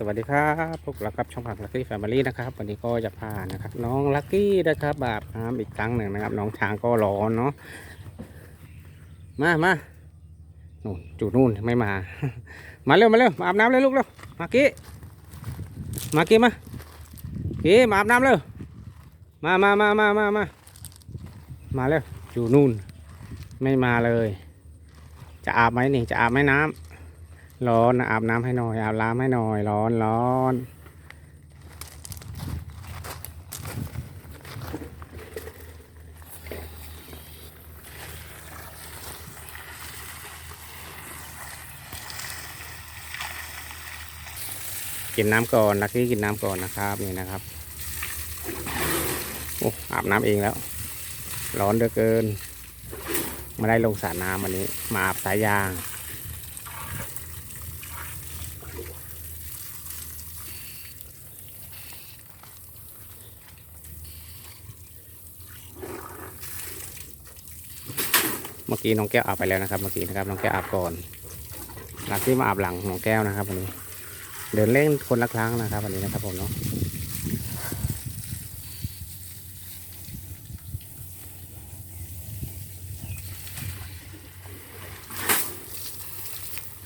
สวัสดีครับพวกเราครับช่องผักลักกี้แฟมิลี่นะครับ วันนี้ก็จะพานะครับ น้องลักกี้นะครับบาบน้ำอีกครั้งหนึ่งนะครับ น้องช้างก็ร้อนเนาะมามานู่นจุดนู่นไม่มา มาเร็วมาเร็วมาอาบน้ำเลยลูกเร็วมากี้มากี้มากี้มาอาบน้ำเร็วมามามามามามามาเร็วอยู่นู่น ไม่มาเลย จะอาบไหมนี่จะอาบไหมน้ำ ร้อนอาบน้ำให้หน่อย อาบน้ำให้หน่อย ร้อนร้อนกินน้ำก่อนลักกี้กินน้ำก่อนนะครับนี่นะครับโอ้อาบน้ำเองแล้ว ร้อนเหลือเกิน มาได้ลงสระน้ำวันนี้ มาอาบสายยาง เมื่อกี้น้องแก้วอาบไปแล้วนะครับ เมื่อกี้นะครับน้องแก้วอาบก่อนหลังที่มาอาบหลังน้องแก้วนะครับวันนี้ เดินเล่นคนละครั้งนะครับวันนี้นะครับผมเนาะ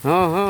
อ๋ออ๋อ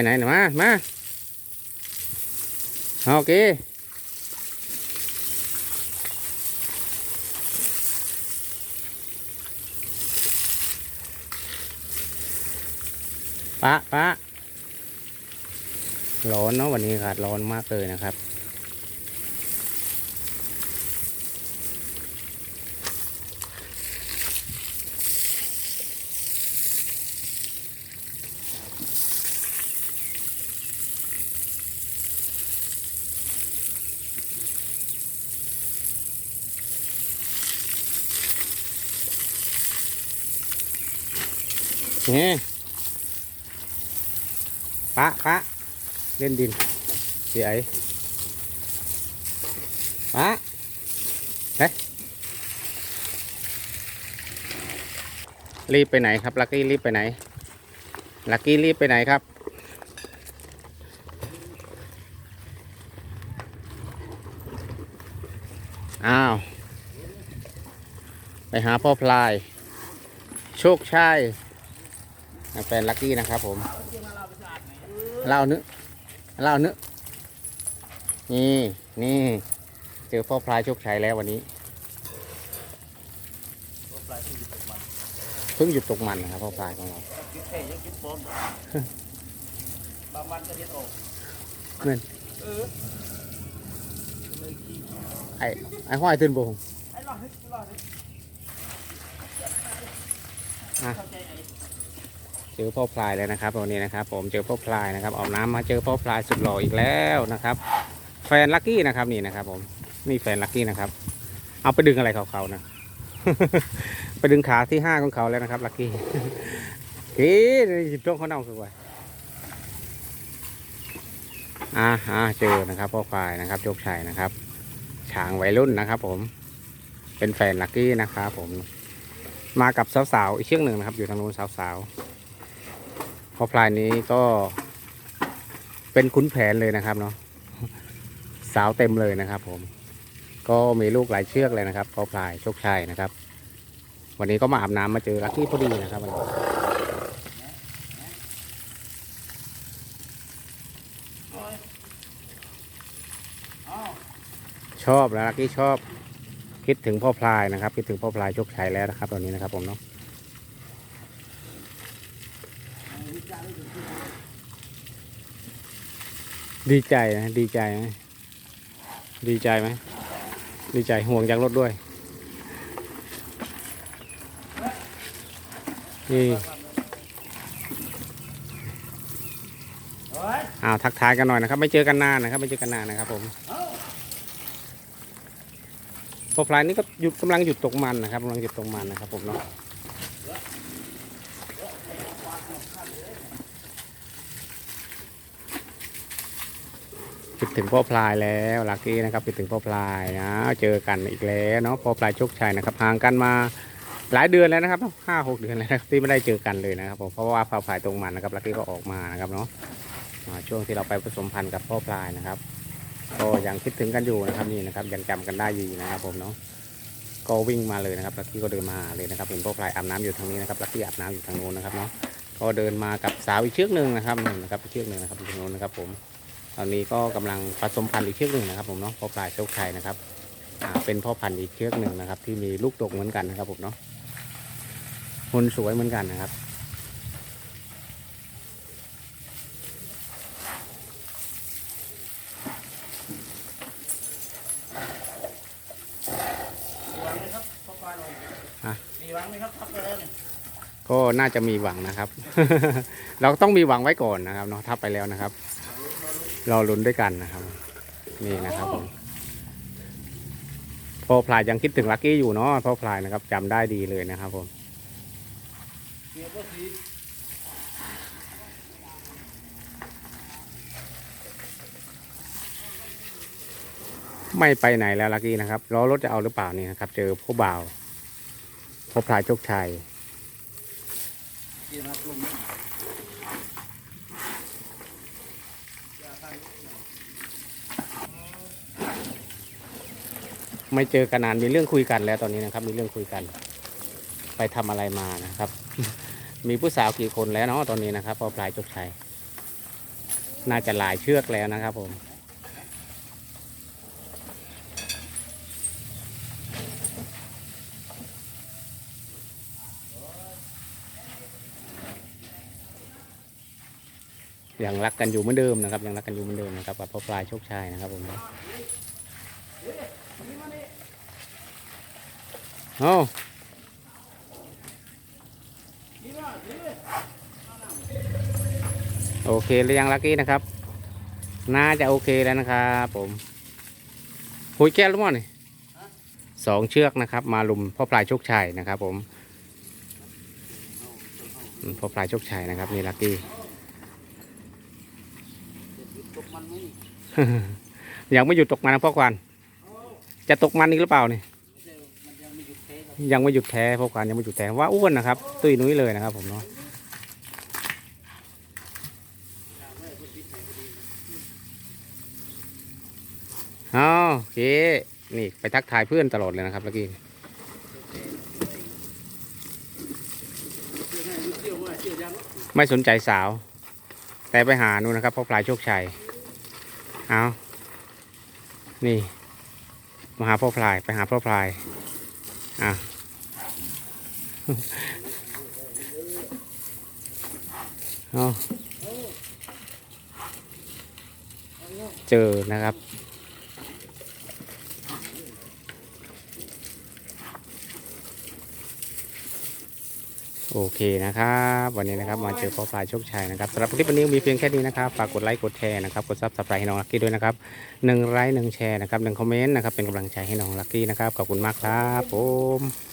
ไปไหนมา มาโอเคปะปะร้อนเนาะวันนี้อากาศร้อนมากเลยนะครับ นี่ปะปะเล่นดินเสียไอ้ปะเฮ้ยรีบไปไหนครับ ลักกี้รีบไปไหน ลักกี้รีบไปไหนครับ อ้าว ไปหาพ่อพลาย โชคชัย แฟนลักกี้นะครับผมเล่าเนื้อเล่าเนื้อนี่นี่ เจอพ่อพลายโชคชัยแล้ววันนี้เพิ่งหยุดตกมันนะครับพ่อพลายของเราคิดเท่ยังคิดปลอมบางวันก็เด็ดออกเงินเออเลยขี้ไอ้ไอ้ห้อยตื่นบงไอ้หลอดให้หลอดให้อะเข้าใจไอ้เจอพ่อพลายแล้วนะครับวันนี้นะครับ ผมเจอพ่อพลายนะครับออกน้ำมาเจอพ่อพลายสุดหล่ออีกแล้วนะครับ แฟนลักกี้นะครับนี่นะครับ ผมนี่แฟนลักกี้นะครับ เอาไปดึงอะไรเขาเขาๆนะไปดึงขาที่ห้าของเขาแล้วนะครับลักกี้เฮ้ยหยิบตรงเขาเน่าคือไว้อ่าอ่าเจอนะครับพ่อควายนะครับโชคชัยนะครับช้างวัยรุ่นนะครับ ผมเป็นแฟนลักกี้นะครับผมมากับสาวๆอีกเชือกหนึ่งนะครับ อยู่ทางนู้นสาวๆ พ่อพลายนี้ก็เป็นขุนแผนเลยนะครับเนาะสาวเต็มเลยนะครับผม ก็มีลูกหลายเชือกเลยนะครับพ่อพลายโชคชัยนะครับ วันนี้ก็มาอาบน้ำมาเจอลักกี้พอดีนะครับวันนี้ชอบแล้วลักกี้ชอบคิดถึงพ่อพลายนะครับ คิดถึงพ่อพลายโชคชัยแล้วนะครับ ตอนนี้นะครับผมเนาะ ดีใจนะ ดีใจไหมดีใจไหมดีใจห่วงจากรถด้วย นี่อ้าวทักทายกันหน่อยนะครับ ไม่เจอกันนานนะครับ ไม่เจอกันนานนะครับ ผมพอพลายนี่ก็หยุดกำลังหยุดตกมันนะครับกำลังหยุดตกมันนะครับผมเนาะ คิดถึงพ่อพลายแล้วลักกี้นะครับคิดถึงพ่อพลายนะเจอกันอีกแล้วเนาะพ่อพลายโชคชัยนะครับห่างกันมาหลายเดือนแล้วนะครับห้าหกเดือนแล้วนะครับที่ไม่ได้เจอกันเลยนะครับผมเพราะว่าพ่อพลายตรงมันนะครับลักกี้ก็ออกมานะครับเนาะช่วงที่เราไปผสมพันธุ์กับพ่อพลายนะครับก็ยังคิดถึงกันอยู่นะครับนี่นะครับยังจำกันได้อยู่นะครับผมเนาะก็วิ่งมาเลยนะครับลักกี้ก็เดินมาเลยนะครับเห็นพ่อพลายอาบน้ำอยู่ทางนี้นะครับลักกี้อาบน้ำอยู่ทางโน้นนะครับเนาะก็เดินมากับสาวอีกเชือกหนึ่งนะครับนี่นะครับอีกเชือกหนึ่งนะครับอยู่ทางโน้นนะครับผม อนนี้ก็กำลังผสมพันธุ์อีกเชือกหนึ่งนะครับผมเนาะพ่อพลายโชคชัยนะครับเป็นพ่อพันธุ์อีกเชือกหนึ่งนะครับ ที่มีลูกตกเหมือนกันนะครับผมเนาะหุ่นสวยเหมือนกันนะครับหวังไหมครับพ่อปลาหน่อยมีหวังไหมครับพักไปแล้วเนี่ยก็น่าจะมีหวังนะครับ เราต้องมีหวังไว้ก่อนนะครับเนาะถ้าไปแล้วนะครับ รอลุ้นด้วยกันนะครับ นี่นะครับผมพ่อพลายยังคิดถึงลักกี้อยู่เนาะพ่อพลายนะครับจำได้ดีเลยนะครับผมไม่ไปไหนแล้วลักกี้นะครับล้อรถจะเอาหรือเปล่านี่นะครับ เจอพ่อบ่าวพ่อพลายโชคชัย เกียร์มากลุ่มนี้ ไม่เจอกันนานมีเรื่องคุยกันแล้วตอนนี้นะครับ มีเรื่องคุยกัน ไปทำอะไรมานะครับ มีผู้สาวกี่คนแล้วเนาะตอนนี้นะครับพอปลายจกชัยน่าจะหลายเชือกแล้วนะครับ ผมยังรักกันอยู่เหมือนเดิมนะครับ ยังรักกันอยู่เหมือนเดิมนะครับกับพ่อปลายโชคชัยนะครับผม โอ้โอเคหรือยังลักกี้นะครับ น่าจะโอเคแล้วนะครับผมหุยแก้วรือเปล่านี่สองเชือกนะครับ มาลุมพ่อปลายโชคชัยนะครับ ผมพ่อปลายโชคชัยนะครับนี่ลักกี้ยังไม่หยุดตกมันนะพ่อควันจะตกมันอีกหรือเปล่านี่ ยังไม่หยุดแท้พ่อควันยังไม่หยุดแท้ว่าอ้วนนะครับ ตุ้ยนุ้ยเลยนะครับ ผมเนาะอ๋อโอเค นี่ไปทักทายเพื่อนตลอดเลยนะครับเมื่อกี้ไม่สนใจสาว แต่ไปหานู่นนะครับพ่อพลายโชคชัยเอานี่ มาหาพ่อพลายไปหาพ่อพลายอะ เอาเจอนะครับ โอเคนะครับ วันนี้นะครับมาเจอพ่อพลายโชคชัยนะครับสำหรับคลิปวันนี้มีเพียงแค่นี้นะครับฝากกดไลค์กดแชร์นะครับกดซับสไครต์ให้น้องลักกี้ด้วยนะครับหนึ่งไลค์หนึ่งแชร์นะครับหนึ่งคอมเมนต์นะครับเป็นกำลังใจให้น้องลักกี้นะครับขอบคุณมากครับผม